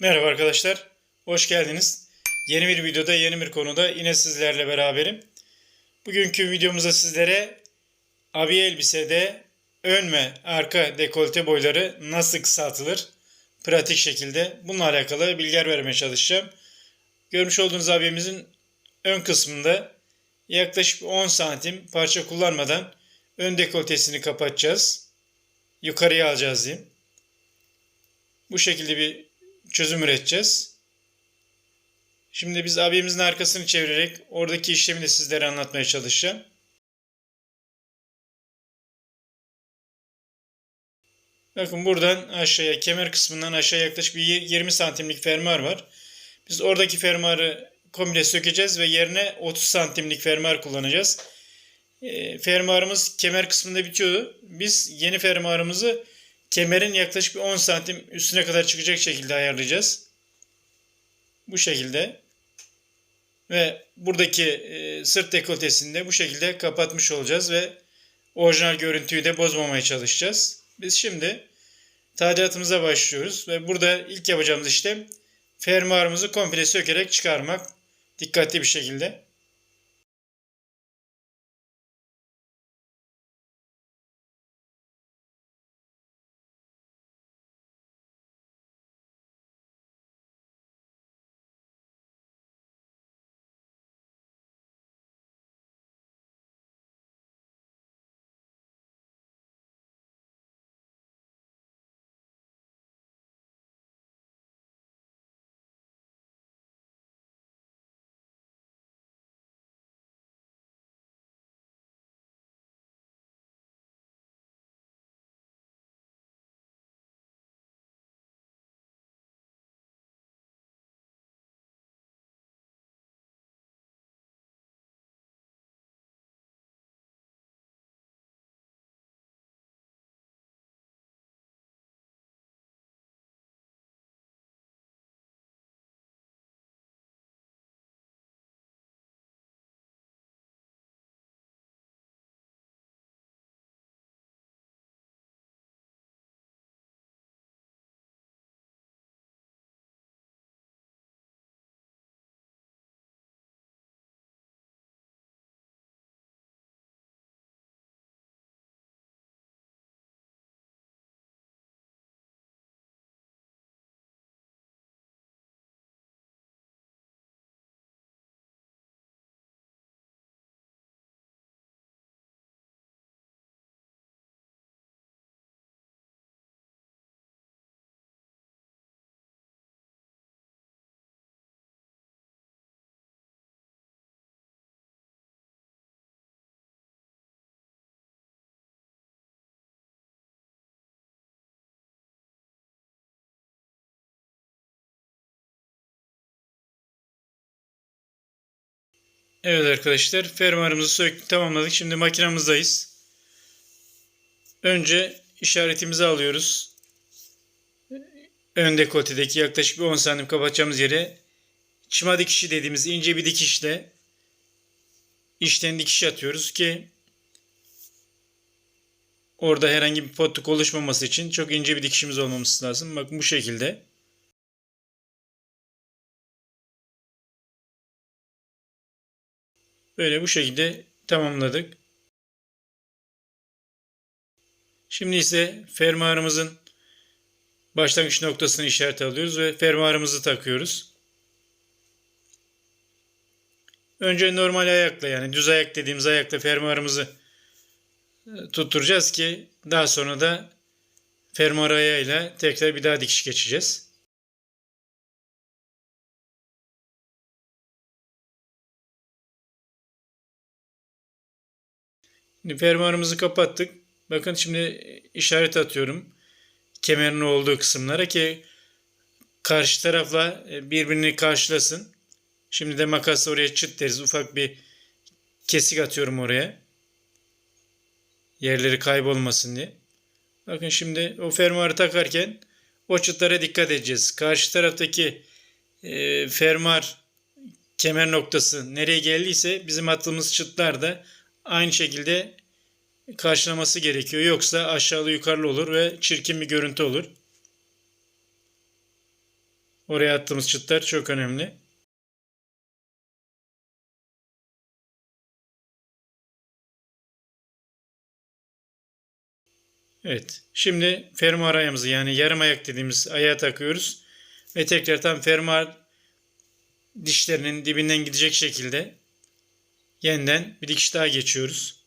Merhaba arkadaşlar, hoş geldiniz. Yeni bir videoda, yeni bir konuda yine sizlerle beraberim. Bugünkü videomuzda sizlere abiye elbisede ön ve arka dekolte boyları nasıl kısaltılır pratik şekilde bununla alakalı bilgiler vermeye çalışacağım. Görmüş olduğunuz abiyemizin ön kısmında yaklaşık 10 santim parça kullanmadan ön dekoltesini kapatacağız. Yukarıya alacağız diyeyim. Bu şekilde bir çözüm üreteceğiz. Şimdi biz abimizin arkasını çevirerek oradaki işlemi de sizlere anlatmaya çalışacağım. Bakın buradan aşağıya kemer kısmından aşağı yaklaşık bir 20 santimlik fermuar var. Biz oradaki fermuarı komple sökeceğiz ve yerine 30 santimlik fermuar kullanacağız. E, fermuarımız kemer kısmında bitiyordu. Biz yeni fermuarımızı kemerin yaklaşık bir 10 santim üstüne kadar çıkacak şekilde ayarlayacağız. Bu şekilde. Ve buradaki e, sırt dekoltesini de bu şekilde kapatmış olacağız ve orijinal görüntüyü de bozmamaya çalışacağız. Biz şimdi tadilatımıza başlıyoruz ve burada ilk yapacağımız işlem fermuarımızı komple sökerek çıkarmak dikkatli bir şekilde. Evet arkadaşlar fermuarımızı söktük tamamladık. Şimdi makinamızdayız. Önce işaretimizi alıyoruz. Ön dekoltedeki yaklaşık bir 10 santim kapatacağımız yere çıma dikişi dediğimiz ince bir dikişle içten dikiş atıyoruz ki orada herhangi bir potluk oluşmaması için çok ince bir dikişimiz olmaması lazım. Bak bu şekilde. Böyle bu şekilde tamamladık. Şimdi ise fermuarımızın başlangıç noktasını işaret alıyoruz ve fermuarımızı takıyoruz. Önce normal ayakla yani düz ayak dediğimiz ayakla fermuarımızı e, tutturacağız ki daha sonra da fermuar ayağıyla tekrar bir daha dikiş geçeceğiz. Şimdi fermuarımızı kapattık. Bakın şimdi işaret atıyorum. Kemerin olduğu kısımlara ki karşı tarafla e, birbirini karşılasın. Şimdi de makasla oraya çıt deriz. Ufak bir kesik atıyorum oraya. Yerleri kaybolmasın diye. Bakın şimdi o fermuarı takarken o çıtlara dikkat edeceğiz. Karşı taraftaki e, fermuar kemer noktası nereye geldiyse bizim attığımız çıtlar da aynı şekilde karşılaması gerekiyor. Yoksa aşağılı yukarılı olur ve çirkin bir görüntü olur. Oraya attığımız çıtlar çok önemli. Evet. Şimdi fermuar ayağımızı yani yarım ayak dediğimiz ayağa takıyoruz. Ve tekrar tam fermuar dişlerinin dibinden gidecek şekilde yeniden bir dikiş daha geçiyoruz.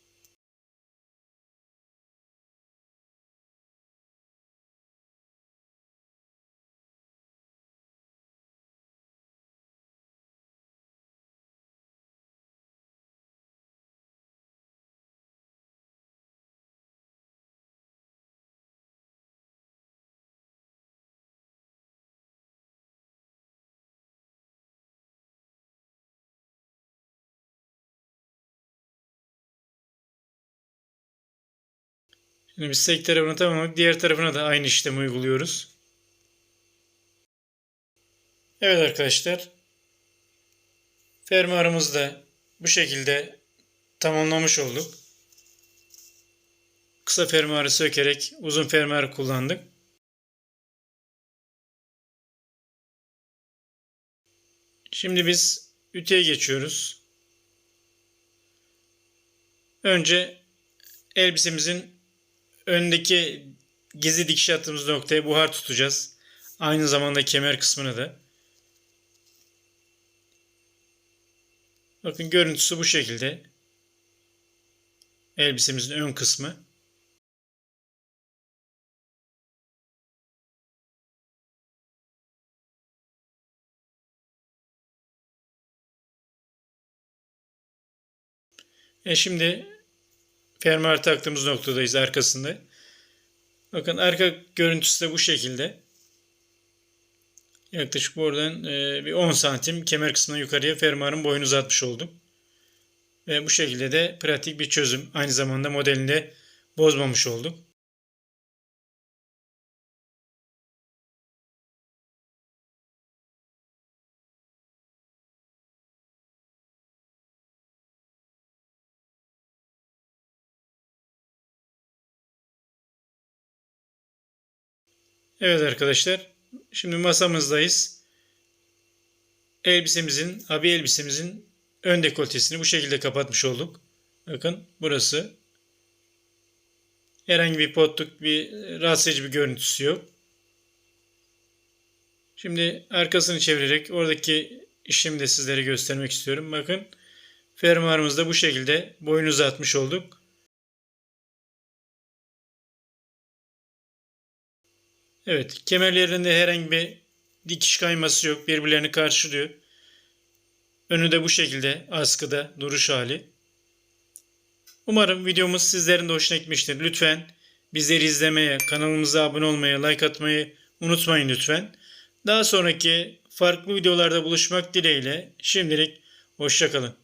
Şimdi biz tek tarafını tamamladık. Diğer tarafına da aynı işlemi uyguluyoruz. Evet arkadaşlar. Fermuarımızı da bu şekilde tamamlamış olduk. Kısa fermuarı sökerek uzun fermuarı kullandık. Şimdi biz ütüye geçiyoruz. Önce elbisemizin öndeki gizli dikiş attığımız noktaya buhar tutacağız. Aynı zamanda kemer kısmını da. Bakın görüntüsü bu şekilde. Elbisemizin ön kısmı. E şimdi fermuar taktığımız noktadayız arkasında. Bakın arka görüntüsü de bu şekilde. Yaklaşık buradan e, bir 10 santim kemer kısmına yukarıya fermuarın boyunu uzatmış oldum. Ve bu şekilde de pratik bir çözüm. Aynı zamanda modelini de bozmamış olduk. Evet arkadaşlar. Şimdi masamızdayız. Elbisemizin, abi elbisemizin ön dekoltesini bu şekilde kapatmış olduk. Bakın burası. Herhangi bir potluk, bir rahatsız edici bir görüntüsü yok. Şimdi arkasını çevirerek oradaki işlemi de sizlere göstermek istiyorum. Bakın fermuarımızda bu şekilde boyunu uzatmış olduk. Evet, kemerlerinde herhangi bir dikiş kayması yok. Birbirlerini karşılıyor. Önü de bu şekilde askıda duruş hali. Umarım videomuz sizlerin de hoşuna gitmiştir. Lütfen bizleri izlemeye, kanalımıza abone olmaya, like atmayı unutmayın lütfen. Daha sonraki farklı videolarda buluşmak dileğiyle şimdilik hoşçakalın.